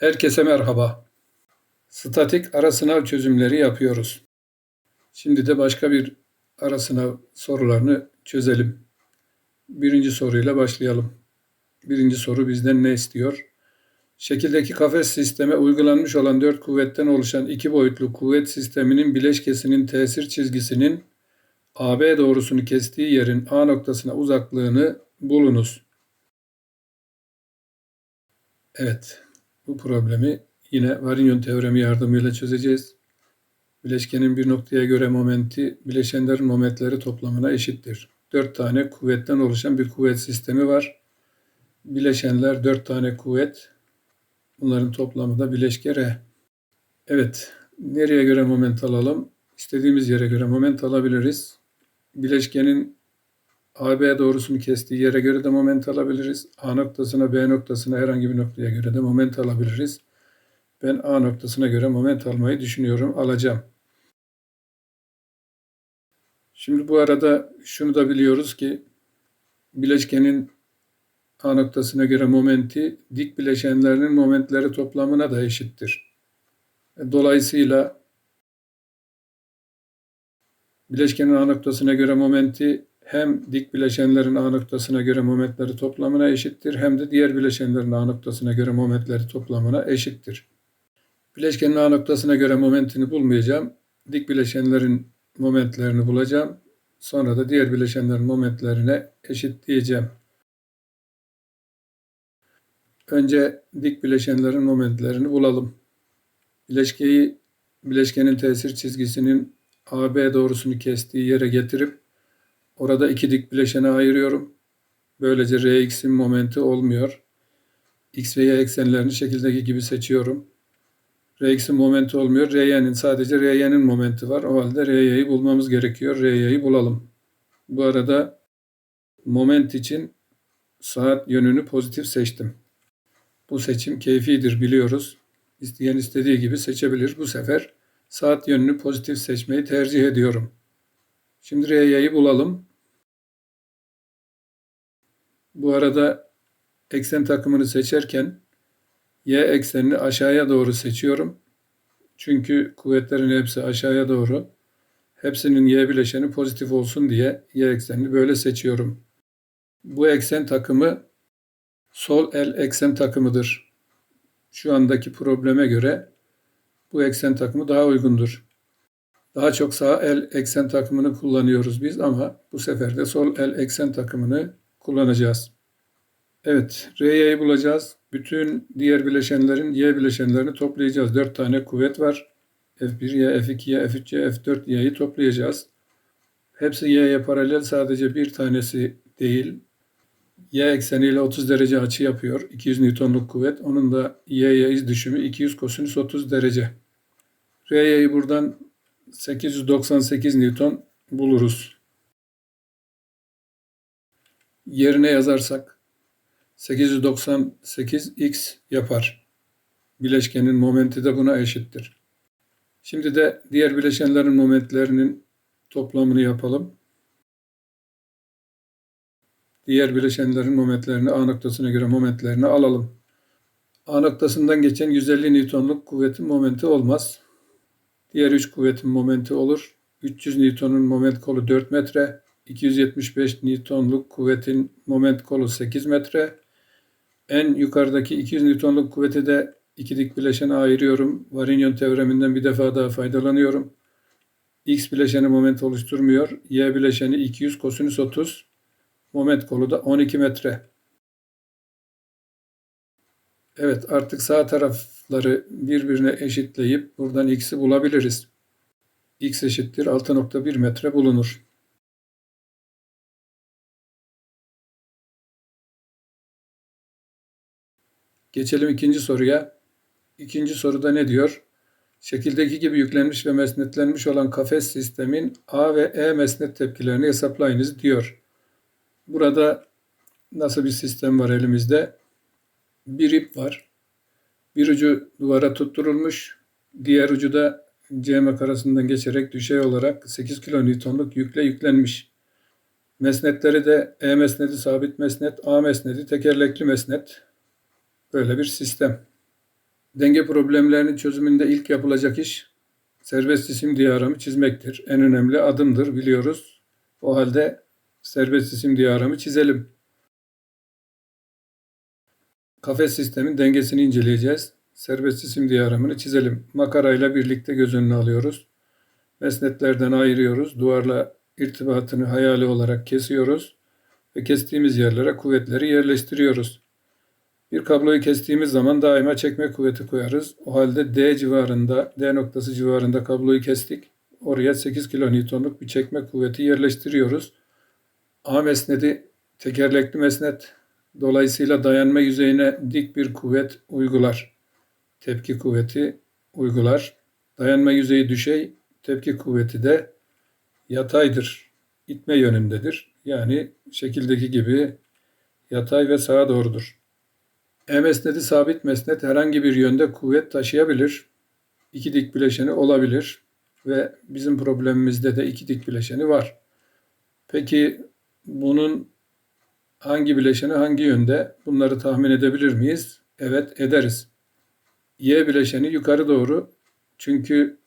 Herkese merhaba. Statik ara sınav çözümleri yapıyoruz. Şimdi de başka bir ara sınav sorularını çözelim. Birinci soruyla başlayalım. Birinci soru bizden ne istiyor? Şekildeki kafes sisteme uygulanmış olan dört kuvvetten oluşan iki boyutlu kuvvet sisteminin bileşkesinin tesir çizgisinin AB doğrusunu kestiği yerin A noktasına uzaklığını bulunuz. Evet, bu problemi yine Varignon teoremi yardımıyla çözeceğiz. Bileşkenin bir noktaya göre momenti bileşenlerin momentleri toplamına eşittir. Dört tane kuvvetten oluşan bir kuvvet sistemi var. Bileşenler dört tane kuvvet. Bunların toplamı da bileşke R. Evet, nereye göre moment alalım? İstediğimiz yere göre moment alabiliriz. Bileşkenin AB doğrusunu kestiği yere göre de moment alabiliriz. A noktasına, B noktasına herhangi bir noktaya göre de moment alabiliriz. Ben A noktasına göre moment almayı düşünüyorum, alacağım. Şimdi bu arada şunu da biliyoruz ki bileşkenin A noktasına göre momenti dik bileşenlerinin momentleri toplamına da eşittir. Dolayısıyla bileşkenin A noktasına göre momenti hem dik bileşenlerin A noktasına göre momentleri toplamına eşittir hem de diğer bileşenlerin A noktasına göre momentleri toplamına eşittir. Bileşkenin A noktasına göre momentini bulmayacağım. Dik bileşenlerin momentlerini bulacağım. Sonra da diğer bileşenlerin momentlerine eşitleyeceğim. Önce dik bileşenlerin momentlerini bulalım. Bileşkeyi bileşkenin tesir çizgisinin AB doğrusunu kestiği yere getirip orada iki dik bileşene ayırıyorum. Böylece Rx'in momenti olmuyor. X ve Y eksenlerini şekildeki gibi seçiyorum. Rx'in momenti olmuyor. Ry'nin sadece Ry'nin momenti var. O halde Ry'yi bulmamız gerekiyor. Ry'yi bulalım. Bu arada moment için saat yönünü pozitif seçtim. Bu seçim keyfidir biliyoruz. İsteyen istediği gibi seçebilir. Bu sefer saat yönünü pozitif seçmeyi tercih ediyorum. Şimdi Ry'yi bulalım. Bu arada eksen takımını seçerken y eksenini aşağıya doğru seçiyorum. Çünkü kuvvetlerin hepsi aşağıya doğru. Hepsinin y bileşeni pozitif olsun diye y eksenini böyle seçiyorum. Bu eksen takımı sol el eksen takımıdır. Şu andaki probleme göre bu eksen takımı daha uygundur. Daha çok sağ el eksen takımını kullanıyoruz biz ama bu sefer de sol el eksen takımını kullanacağız. Evet, Ry'yi bulacağız. Bütün diğer bileşenlerin Y bileşenlerini toplayacağız. 4 tane kuvvet var. F1Y, F2Y, F3Y, F4Y'yi toplayacağız. Hepsi Y'ye paralel sadece bir tanesi değil. Y ekseniyle 30 derece açı yapıyor. 200 Newton'luk kuvvet. Onun da Y'ye iz düşümü 200 kosinüs 30 derece. Ry'yi buradan 898 Newton buluruz. Yerine yazarsak 898x yapar. Bileşkenin momenti de buna eşittir. Şimdi de diğer bileşenlerin momentlerinin toplamını yapalım. Diğer bileşenlerin momentlerini A noktasına göre momentlerini alalım. A noktasından geçen 150 Newton'luk kuvvetin momenti olmaz. Diğer 3 kuvvetin momenti olur. 300 Newton'un moment kolu 4 metre. 275 Newton'luk kuvvetin moment kolu 8 metre. En yukarıdaki 200 Newton'luk kuvveti de iki dik bileşene ayırıyorum. Varignon teoreminden bir defa daha faydalanıyorum. X bileşeni moment oluşturmuyor. Y bileşeni 200 kosinüs 30. Moment kolu da 12 metre. Evet artık sağ tarafları birbirine eşitleyip buradan x'i bulabiliriz. x eşittir 6.1 metre bulunur. Geçelim ikinci soruya. İkinci soruda ne diyor? Şekildeki gibi yüklenmiş ve mesnetlenmiş olan kafes sistemin A ve E mesnet tepkilerini hesaplayınız diyor. Burada nasıl bir sistem var elimizde? Bir ip var. Bir ucu duvara tutturulmuş, diğer ucu da CM arasından geçerek düşey olarak 8 kilonewtonluk yükle yüklenmiş. Mesnetleri de E mesnedi sabit mesnet, A mesnedi tekerlekli mesnet. Böyle bir sistem. Denge problemlerinin çözümünde ilk yapılacak iş serbest cisim diyagramı çizmektir. En önemli adımdır biliyoruz. O halde serbest cisim diyagramı çizelim. Kafes sistemin dengesini inceleyeceğiz. Serbest cisim diyagramını çizelim. Makarayla birlikte göz önüne alıyoruz. Mesnetlerden ayırıyoruz. Duvarla irtibatını hayali olarak kesiyoruz. Ve kestiğimiz yerlere kuvvetleri yerleştiriyoruz. Bir kabloyu kestiğimiz zaman daima çekme kuvveti koyarız. O halde D civarında, D noktası civarında kabloyu kestik. Oraya 8 kilonewtonluk bir çekme kuvveti yerleştiriyoruz. A mesnedi tekerlekli mesnet. Dolayısıyla dayanma yüzeyine dik bir kuvvet uygular. Tepki kuvveti uygular. Dayanma yüzeyi düşey, tepki kuvveti de yataydır. İtme yönündedir. Yani şekildeki gibi yatay ve sağa doğrudur. E mesnedi sabit mesnet herhangi bir yönde kuvvet taşıyabilir. İki dik bileşeni olabilir ve bizim problemimizde de iki dik bileşeni var. Peki bunun hangi bileşeni hangi yönde? Bunları tahmin edebilir miyiz? Evet ederiz. Y bileşeni yukarı doğru. Çünkü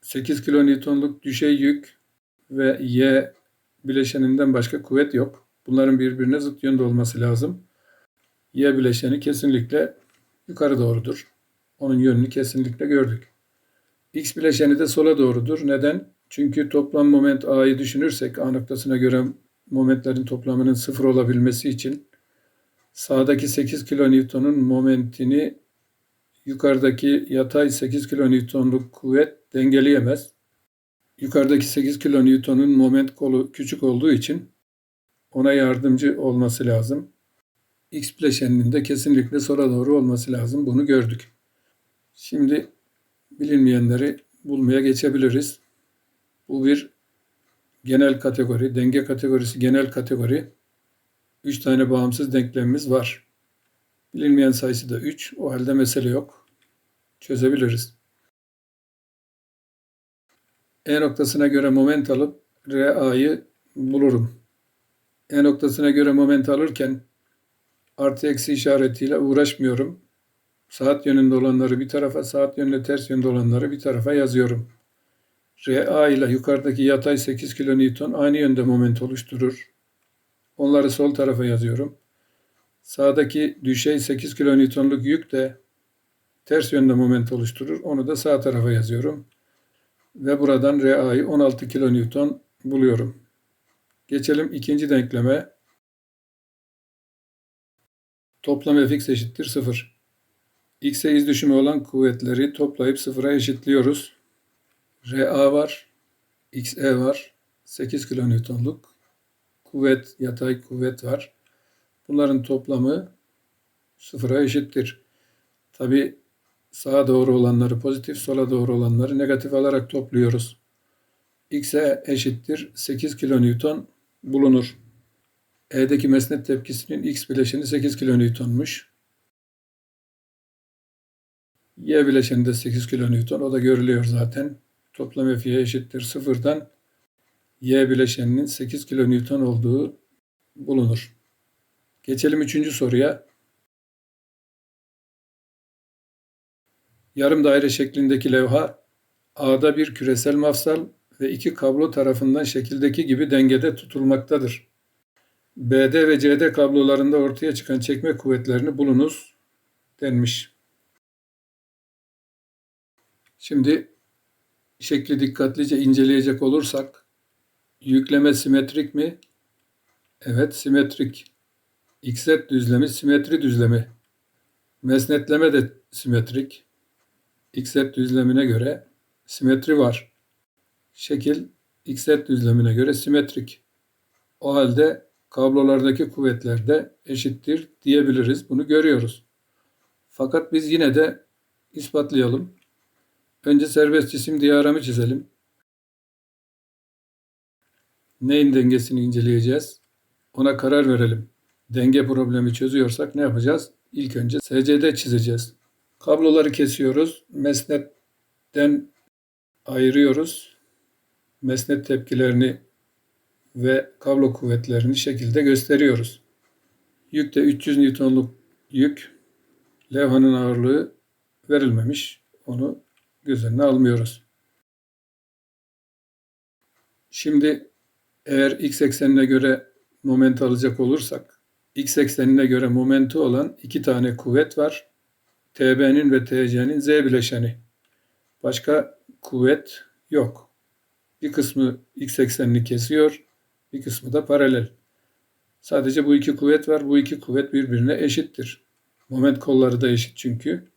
8 kilonewtonluk düşey yük ve Y bileşeninden başka kuvvet yok. Bunların birbirine zıt yönde olması lazım. Y bileşeni kesinlikle yukarı doğrudur. Onun yönünü kesinlikle gördük. X bileşeni de sola doğrudur. Neden? Çünkü toplam moment A'yı düşünürsek A noktasına göre momentlerin toplamının sıfır olabilmesi için sağdaki 8 kilonewtonun momentini yukarıdaki yatay 8 kilonewtonluk kuvvet dengeleyemez. Yukarıdaki 8 kilonewtonun moment kolu küçük olduğu için ona yardımcı olması lazım. X bileşeninin kesinlikle sola doğru olması lazım. Bunu gördük. Şimdi bilinmeyenleri bulmaya geçebiliriz. Bu bir genel kategori, denge kategorisi genel kategori. 3 tane bağımsız denklemimiz var. Bilinmeyen sayısı da 3. O halde mesele yok. Çözebiliriz. E noktasına göre moment alıp RA'yı bulurum. E noktasına göre moment alırken artı eksi işaretiyle uğraşmıyorum. Saat yönünde olanları bir tarafa, saat yönünde ters yönde olanları bir tarafa yazıyorum. RA ile yukarıdaki yatay 8 kN aynı yönde moment oluşturur. Onları sol tarafa yazıyorum. Sağdaki düşey 8 kilonewtonluk yük de ters yönde moment oluşturur. Onu da sağ tarafa yazıyorum. Ve buradan RA'yı 16 kilonewton buluyorum. Geçelim ikinci denkleme. Toplam fx eşittir 0. X'e iz düşümü olan kuvvetleri toplayıp sıfıra eşitliyoruz. RA var, XE var, 8 kilonewtonluk kuvvet, yatay kuvvet var. Bunların toplamı sıfıra eşittir. Tabi sağa doğru olanları pozitif, sola doğru olanları negatif alarak topluyoruz. X'e eşittir 8 kilonewton bulunur. E'deki mesnet tepkisinin X bileşeni 8 kilonewtonmuş. Y bileşeni de 8 kilonewton. O da görülüyor zaten. Toplam F'ye eşittir sıfırdan Y bileşeninin 8 kilonewton olduğu bulunur. Geçelim üçüncü soruya. Yarım daire şeklindeki levha A'da bir küresel mafsal ve iki kablo tarafından şekildeki gibi dengede tutulmaktadır. BD ve CD kablolarında ortaya çıkan çekme kuvvetlerini bulunuz denmiş. Şimdi şekli dikkatlice inceleyecek olursak yükleme simetrik mi? Evet simetrik. XZ düzlemi simetri düzlemi. Mesnetleme de simetrik. XZ düzlemine göre simetri var. Şekil XZ düzlemine göre simetrik. O halde kablolardaki kuvvetler de eşittir diyebiliriz. Bunu görüyoruz. Fakat biz yine de ispatlayalım. Önce serbest cisim diyagramı çizelim. Neyin dengesini inceleyeceğiz? Ona karar verelim. Denge problemi çözüyorsak ne yapacağız? İlk önce SCD çizeceğiz. Kabloları kesiyoruz. Mesnetten ayırıyoruz. Mesnet tepkilerini ve kablo kuvvetlerini şekilde gösteriyoruz. Yük de 300 Newton'luk yük. Levhanın ağırlığı verilmemiş. Onu göz önüne almıyoruz. Şimdi eğer x eksenine göre moment alacak olursak, x eksenine göre momenti olan iki tane kuvvet var. TB'nin ve TC'nin Z bileşeni. Başka kuvvet yok. Bir kısmı x eksenini kesiyor, bir kısmı da paralel. Sadece bu iki kuvvet var. Bu iki kuvvet birbirine eşittir. Moment kolları da eşit çünkü.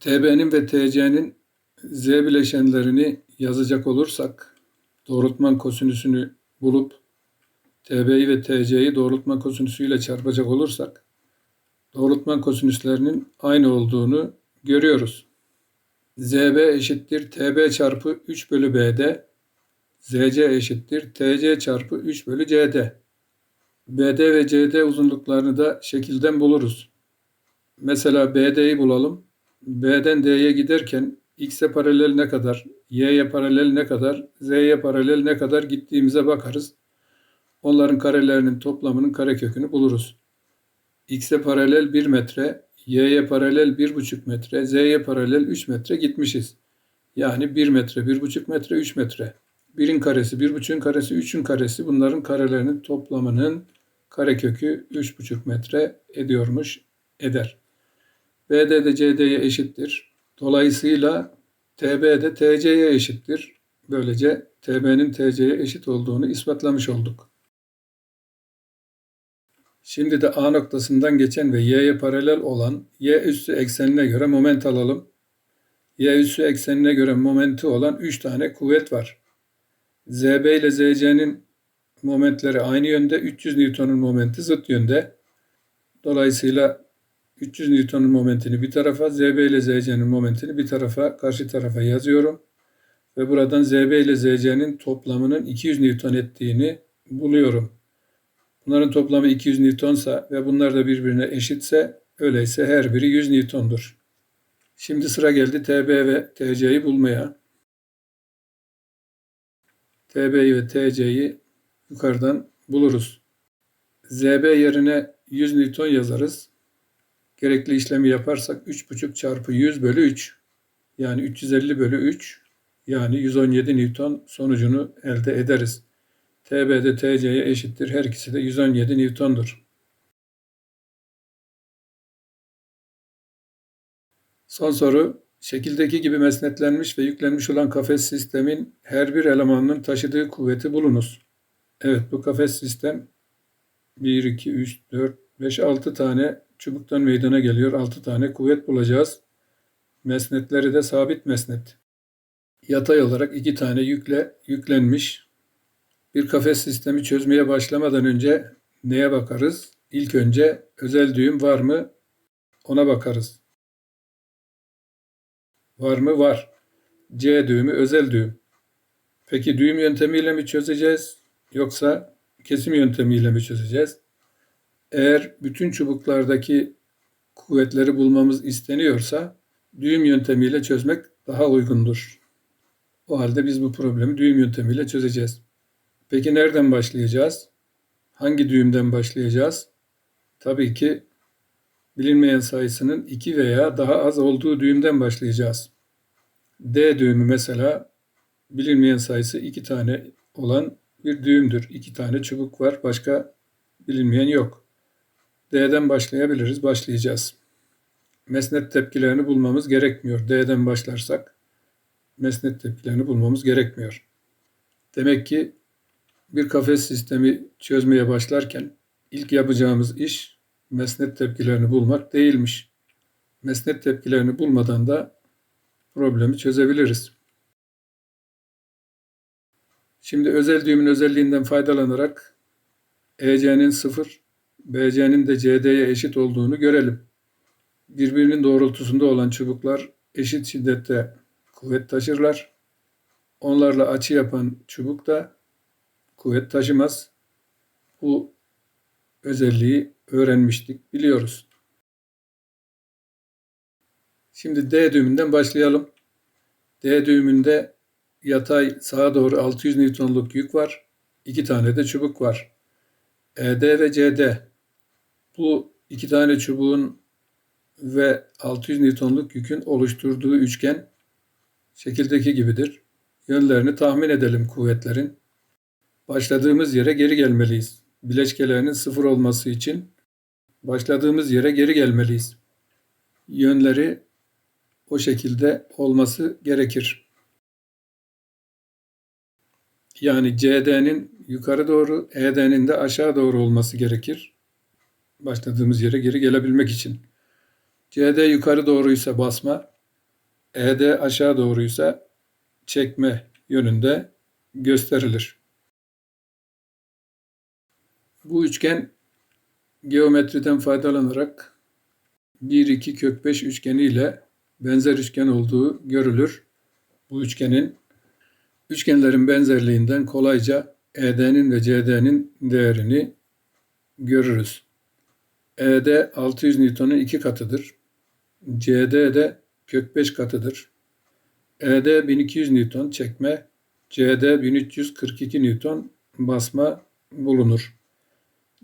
TB'nin ve TC'nin Z bileşenlerini yazacak olursak doğrultman kosinüsünü bulup TB'yi ve TC'yi doğrultman kosinüsüyle çarpacak olursak doğrultman kosinüslerinin aynı olduğunu görüyoruz. ZB eşittir TB çarpı 3 bölü B'de ZC eşittir TC çarpı 3 bölü CD. BD ve CD uzunluklarını da şekilden buluruz. Mesela BD'yi bulalım. B'den D'ye giderken X'e paralel ne kadar, Y'ye paralel ne kadar, Z'ye paralel ne kadar gittiğimize bakarız. Onların karelerinin toplamının karekökünü buluruz. X'e paralel 1 metre, Y'ye paralel 1,5 metre, Z'ye paralel 3 metre gitmişiz. Yani 1 metre, 1,5 metre, 3 metre. 1'in karesi, 1,5'ün karesi, 3'ün karesi bunların karelerinin toplamının karekökü 3,5 metre ediyormuş, eder. BD de CD'ye eşittir. Dolayısıyla TB de TC'ye eşittir. Böylece TB'nin TC'ye eşit olduğunu ispatlamış olduk. Şimdi de A noktasından geçen ve Y'ye paralel olan Y üssü eksenine göre moment alalım. Y üssü eksenine göre momenti olan 3 tane kuvvet var. ZB ile ZC'nin momentleri aynı yönde, 300 Newton'un momenti zıt yönde. Dolayısıyla 300 Newton'un momentini bir tarafa, ZB ile ZC'nin momentini bir tarafa, karşı tarafa yazıyorum. Ve buradan ZB ile ZC'nin toplamının 200 Newton ettiğini buluyorum. Bunların toplamı 200 Newtonsa ve bunlar da birbirine eşitse öyleyse her biri 100 Newton'dur. Şimdi sıra geldi TB ve TC'yi bulmaya. TB'yi ve TC'yi yukarıdan buluruz. ZB yerine 100 Newton yazarız. Gerekli işlemi yaparsak 3,5 çarpı 100 bölü 3 yani 350 bölü 3 yani 117 Newton sonucunu elde ederiz. TB de TC'ye eşittir. Her ikisi de 117 Newton'dur. Son soru. Şekildeki gibi mesnetlenmiş ve yüklenmiş olan kafes sistemin her bir elemanının taşıdığı kuvveti bulunuz. Evet bu kafes sistem 1, 2, 3, 4, 5, 6 tane çubuktan meydana geliyor. 6 tane kuvvet bulacağız. Mesnetleri de sabit mesnet. Yatay olarak 2 tane yükle yüklenmiş. Bir kafes sistemi çözmeye başlamadan önce neye bakarız? İlk önce özel düğüm var mı? Ona bakarız. Var mı? Var. C düğümü özel düğüm. Peki düğüm yöntemiyle mi çözeceğiz yoksa kesim yöntemiyle mi çözeceğiz? Eğer bütün çubuklardaki kuvvetleri bulmamız isteniyorsa düğüm yöntemiyle çözmek daha uygundur. O halde biz bu problemi düğüm yöntemiyle çözeceğiz. Peki nereden başlayacağız? Hangi düğümden başlayacağız? Tabii ki bilinmeyen sayısının 2 veya daha az olduğu düğümden başlayacağız. D düğümü mesela bilinmeyen sayısı 2 tane olan bir düğümdür. 2 tane çubuk var, başka bilinmeyen yok. D'den başlayabiliriz, başlayacağız. Mesnet tepkilerini bulmamız gerekmiyor. D'den başlarsak mesnet tepkilerini bulmamız gerekmiyor. Demek ki bir kafes sistemi çözmeye başlarken ilk yapacağımız iş mesnet tepkilerini bulmak değilmiş. Mesnet tepkilerini bulmadan da problemi çözebiliriz. Şimdi özel düğümün özelliğinden faydalanarak EC'nin 0, BC'nin de CD'ye eşit olduğunu görelim. Birbirinin doğrultusunda olan çubuklar eşit şiddette kuvvet taşırlar. Onlarla açı yapan çubuk da kuvvet taşımaz. Bu özelliği öğrenmiştik, biliyoruz. Şimdi D düğümünden başlayalım. D düğümünde yatay sağa doğru 600 Newton'luk yük var. İki tane de çubuk var. ED ve CD. Bu iki tane çubuğun ve 600 Newton'luk yükün oluşturduğu üçgen şekildeki gibidir. Yönlerini tahmin edelim kuvvetlerin. Başladığımız yere geri gelmeliyiz. Bileşkelerinin sıfır olması için başladığımız yere geri gelmeliyiz. Yönleri o şekilde olması gerekir. Yani CD'nin yukarı doğru, ED'nin de aşağı doğru olması gerekir. Başladığımız yere geri gelebilmek için. CD yukarı doğruysa basma, ED aşağı doğruysa çekme yönünde gösterilir. Bu üçgen geometriden faydalanarak 1 2 kök 5 üçgeni ile benzer üçgen olduğu görülür. Bu üçgenin üçgenlerin benzerliğinden kolayca ED'nin ve CD'nin değerini görürüz. ED 600 Newton'un iki katıdır. CD de kök 5 katıdır. ED 1200 Newton çekme, CD 1342 Newton basma bulunur.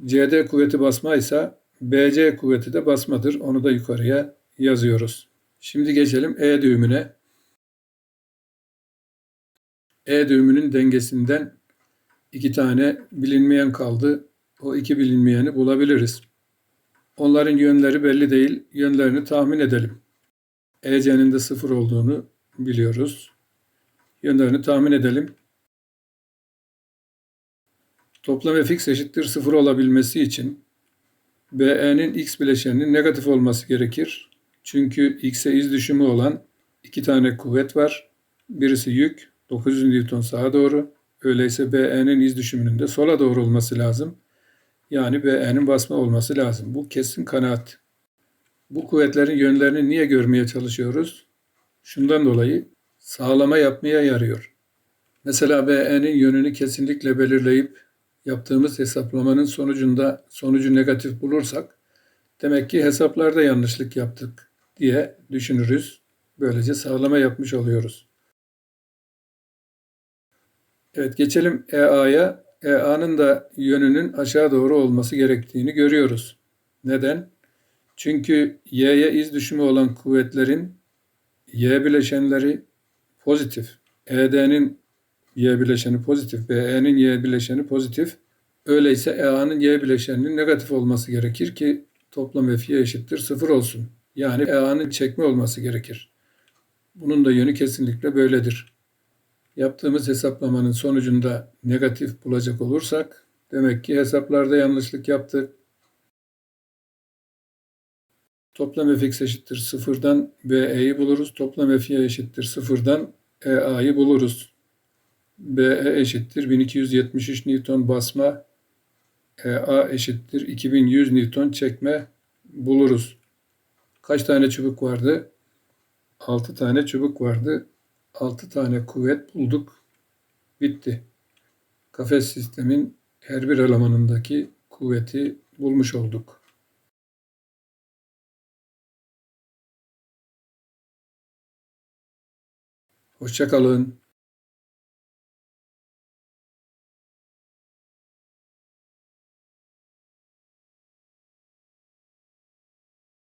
CD kuvveti basma ise BC kuvveti de basmadır. Onu da yukarıya yazıyoruz. Şimdi geçelim E düğümüne. E düğümünün dengesinden iki tane bilinmeyen kaldı. O iki bilinmeyeni bulabiliriz. Onların yönleri belli değil. Yönlerini tahmin edelim. EC'nin de sıfır olduğunu biliyoruz. Yönlerini tahmin edelim. Toplam fx eşittir sıfır olabilmesi için BE'nin x bileşeninin negatif olması gerekir. Çünkü x'e iz düşümü olan iki tane kuvvet var. Birisi yük, 900 Newton sağa doğru. Öyleyse BE'nin iz düşümünün de sola doğru olması lazım. Yani BE'nin basma olması lazım. Bu kesin kanaat. Bu kuvvetlerin yönlerini niye görmeye çalışıyoruz? Şundan dolayı sağlama yapmaya yarıyor. Mesela BE'nin yönünü kesinlikle belirleyip yaptığımız hesaplamanın sonucunda sonucu negatif bulursak demek ki hesaplarda yanlışlık yaptık diye düşünürüz. Böylece sağlama yapmış oluyoruz. Evet geçelim EA'ya. EA'nın da yönünün aşağı doğru olması gerektiğini görüyoruz. Neden? Çünkü Y'ye iz düşümü olan kuvvetlerin Y bileşenleri pozitif. ED'nin Y bileşeni pozitif, BE'nin Y bileşeni pozitif. Öyleyse EA'nın Y bileşeninin negatif olması gerekir ki toplam F eşittir sıfır olsun. Yani EA'nın çekme olması gerekir. Bunun da yönü kesinlikle böyledir. Yaptığımız hesaplamanın sonucunda negatif bulacak olursak demek ki hesaplarda yanlışlık yaptık. Toplam fx eşittir sıfırdan BE'yi buluruz. Toplam fy eşittir sıfırdan EA'yı buluruz. BE eşittir 1273 Newton basma, EA eşittir 2100 Newton çekme buluruz. Kaç tane çubuk vardı? 6 tane çubuk vardı. 6 tane kuvvet bulduk. Bitti. Kafes sistemin her bir elemanındaki kuvveti bulmuş olduk. Hoşçakalın.